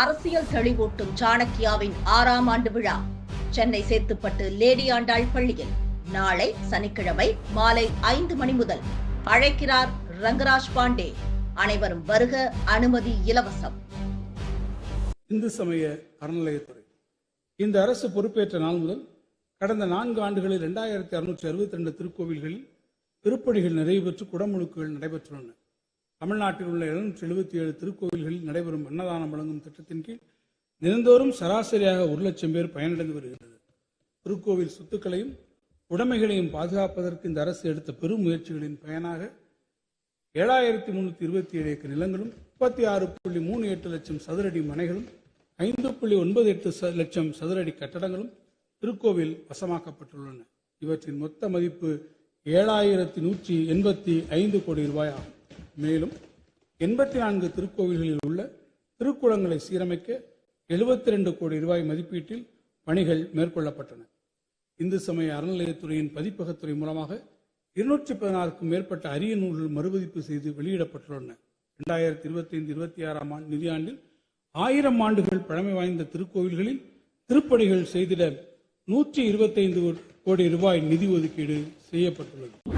அரசியல் தெளிவூட்டும் சாணக்கியாவின் ஆறாம் ஆண்டு விழா. சென்னை சேத்துப்பட்டு லேடி ஆண்டாள் பள்ளியில் நாளை சனிக்கிழமை மாலை ஐந்து மணி முதல் அழைக்கிறார் ரங்கராஜ் பாண்டே. அனைவரும் வருக அனுமதி இலவசம். இந்து சமய அறநிலையத்துறை. இந்த அரசு பொறுப்பேற்ற நாள் முதல் கடந்த நான்கு ஆண்டுகளில் இரண்டாயிரத்தி அறுநூற்றி அறுபத்தி ரெண்டு திருக்கோவில்களில் திருப்பணிகள் நிறைவு பெற்று குடமுழுக்குகள் நடைபெற்றுள்ளன. தமிழ்நாட்டில் உள்ள எழுநூற்றி எழுபத்தி ஏழு திருக்கோவில்களில் நடைபெறும் அன்னதானம் வழங்கும் திட்டத்தின் கீழ் தினந்தோறும் சராசரியாக ஒரு லட்சம் பேர் பயனடைந்து வருகிறது திருக்கோவில் சொத்துக்களையும் உடைமைகளையும் பாதுகாப்பதற்கு இந்த அரசு எடுத்த பெரும் முயற்சிகளின் பயனாக ஏழாயிரத்தி முன்னூத்தி இருபத்தி ஏழு ஏக்கர் நிலங்களும் முப்பத்தி ஆறு புள்ளி மூணு எட்டு லட்சம் சதுரடி மனைகளும் ஐந்து புள்ளி ஒன்பது எட்டு ச- லட்சம் சதுரடி கட்டடங்களும் திருக்கோவில் வசமாக்கப்பட்டுள்ளன. இவற்றின் மொத்த மதிப்பு ஏழாயிரத்தி நூற்றி எண்பத்தி ஐந்து கோடி ரூபாய் ஆகும். மேலும் எண்பத்தி நான்கு திருக்கோவில்களில் உள்ள திருக்குளங்களை சீரமைக்க எழுபத்தி ரெண்டு கோடி ரூபாய் மதிப்பீட்டில் பணிகள் மேற்கொள்ளப்பட்டன. இந்து சமய அறநிலையத்துறையின் பதிப்பகத்துறை மூலமாக இருநூற்றி பதினாறுக்கும் மேற்பட்ட அரிய நூல்கள் மறுபதிப்பு செய்து வெளியிடப்பட்டுள்ளன. இரண்டாயிரத்தி இருபத்தி ஐந்து இருபத்தி ஆறாம் ஆண்டு நிதியாண்டில் ஆயிரம் ஆண்டுகள் பழமை வாய்ந்த திருக்கோவில்களில் திருப்பணிகள் செய்திட நூற்றி இருபத்தைந்து கோடி ரூபாய் நிதி ஒதுக்கீடு செய்யப்பட்டுள்ளது.